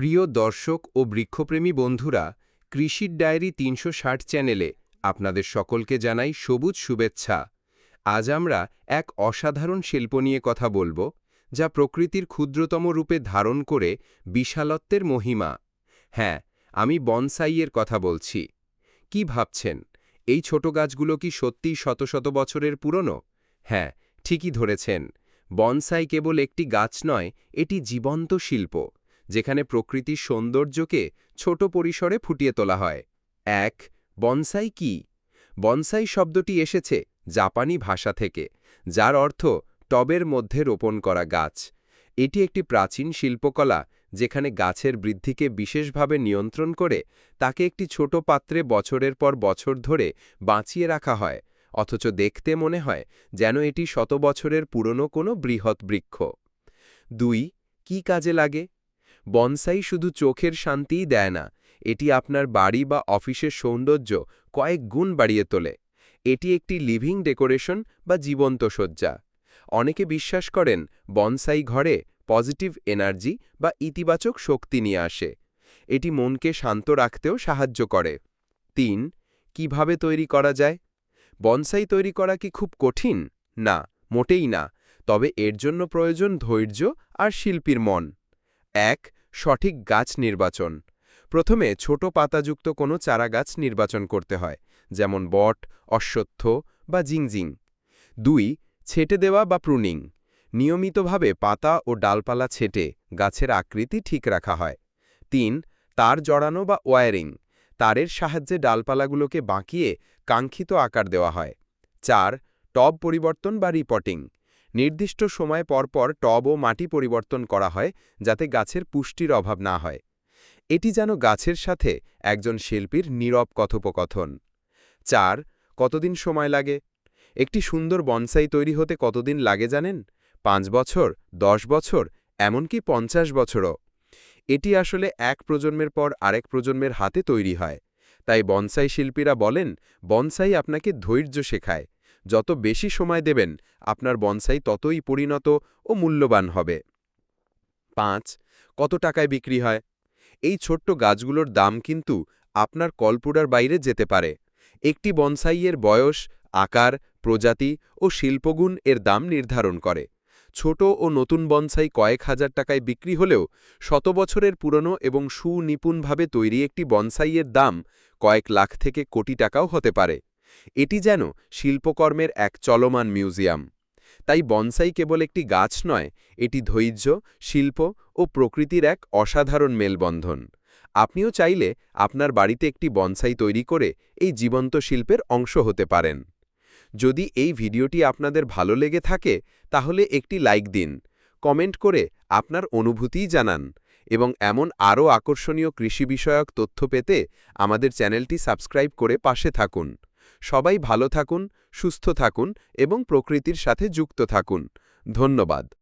প্রিয় দর্শক ও বৃক্ষপ্রেমী বন্ধুরা, কৃষির ডায়েরি তিনশো ষাট চ্যানেলে আপনাদের সকলকে জানাই সবুজ শুভেচ্ছা। আজ আমরা এক অসাধারণ শিল্প নিয়ে কথা বলব, যা প্রকৃতির ক্ষুদ্রতম রূপে ধারণ করে বিশালত্বের মহিমা। হ্যাঁ আমি বনসাইয়ের কথা বলছি। কি ভাবছেন? এই ছোট গাছগুলো কি সত্যিই শত শত বছরের পুরনো? হ্যাঁ ঠিকই ধরেছেন। বনসাই কেবল একটি গাছ নয়, এটি জীবন্ত শিল্প। যেখানে প্রকৃতির সৌন্দর্যকে ছোট পরিসরে ফুটিয়ে তোলা হয়। এক, বনসাই কি? বনসাই শব্দটি এসেছে জাপানি ভাষা থেকে, যার অর্থ টবের মধ্যে রোপণ করা গাছ। এটি একটি প্রাচীন শিল্পকলা যেখানে গাছের বৃদ্ধিকে বিশেষভাবে নিয়ন্ত্রণ করে তাকে একটি ছোট পাত্রে বছরের পর বছর ধরে বাঁচিয়ে রাখা হয়, অথচ দেখতে মনে হয় যেন এটি শত বছরের পুরনো কোনো বৃহৎ বৃক্ষ। দুই, কি কাজে লাগে? বনসাই শুধু চোখের শান্তিই দেয় না, এটি আপনার বাড়ি বা অফিসের সৌন্দর্য কয়েক গুণ বাড়িয়ে তোলে। এটি একটি লিভিং ডেকোরেশন বা জীবন্ত সজ্জা অনেকে বিশ্বাস করেন বনসাই ঘরে পজিটিভ এনার্জি বা ইতিবাচক শক্তি নিয়ে আসে। এটি মনকে শান্ত রাখতেও সাহায্য করে। তিন, কীভাবে তৈরি করা যায়? বনসাই তৈরি করা কি খুব কঠিন? না, মোটেই না, তবে এর জন্য প্রয়োজন ধৈর্য আর শিল্পীর মন। এক সঠিক গাছ নির্বাচন। প্রথমে ছোট পাতাযুক্ত কোনো চারাগাছ নির্বাচন করতে হয়, যেমন বট, অশ্বত্থ বা জিংজিং। দুই, ছেটে দেওয়া বা প্রুনিং। নিয়মিতভাবে পাতা ও ডালপালা ছেটে গাছের আকৃতি ঠিক রাখা হয়। তিন, তার জড়ানো বা ওয়ারিং। তারের সাহায্যে ডালপালাগুলোকে বাঁকিয়ে কাঙ্ক্ষিত আকার দেওয়া হয়। চার, টব পরিবর্তন বা রিপটিং নির্দিষ্ট সময় পরপর টব ও মাটি পরিবর্তন করা হয় যাতে গাছের পুষ্টির অভাব না হয়। এটি যেন গাছের সাথে একজন শিল্পীর নীরব কথোপকথন। চার, কতদিন সময় লাগে? একটি সুন্দর বনসাই তৈরি হতে কতদিন লাগে জানেন? পাঁচ বছর, দশ বছর, এমনকি পঞ্চাশ বছরও। এটি আসলে এক প্রজন্মের পর আরেক প্রজন্মের হাতে তৈরি হয়। তাই বনসাই শিল্পীরা বলেন, বনসাই আপনাকে ধৈর্য শেখায়। যত বেশি সময় দেবেন, আপনার বনসাই ততই পরিণত ও মূল্যবান হবে। পাঁচ, কত টাকায় বিক্রি হয়? এই ছোট্ট গাছগুলোর দাম কিন্তু আপনার কল্পুরার বাইরে যেতে পারে। একটি বনসাইয়ের বয়স, আকার, প্রজাতি ও শিল্পগুণ এর দাম নির্ধারণ করে। ছোট ও নতুন বনসাই কয়েক হাজার টাকায় বিক্রি হলেও শত বছরের পুরনো এবং সুনিপুণভাবে তৈরি একটি বনসাইয়ের দাম কয়েক লাখ থেকে কোটি টাকাও হতে পারে। এটি যেন শিল্পকর্মের এক চলমান মিউজিয়াম। তাই বনসাই কেবল একটি গাছ নয়, এটি ধৈর্য, শিল্প ও প্রকৃতির এক অসাধারণ মেলবন্ধন। আপনিও চাইলে আপনার বাড়িতে একটি বনসাই তৈরি করে এই জীবন্ত শিল্পের অংশ হতে পারেন। যদি এই ভিডিওটি আপনাদের ভালো লেগে থাকে, তাহলে একটি লাইক দিন, কমেন্ট করে আপনার অনুভূতিই জানান এবং এমন আরও আকর্ষণীয় কৃষি বিষয়ক তথ্য পেতে আমাদের চ্যানেলটি সাবস্ক্রাইব করে পাশে থাকুন। সবাই ভালো থাকুন সুস্থ থাকুন এবং প্রকৃতির সাথে যুক্ত থাকুন। ধন্যবাদ।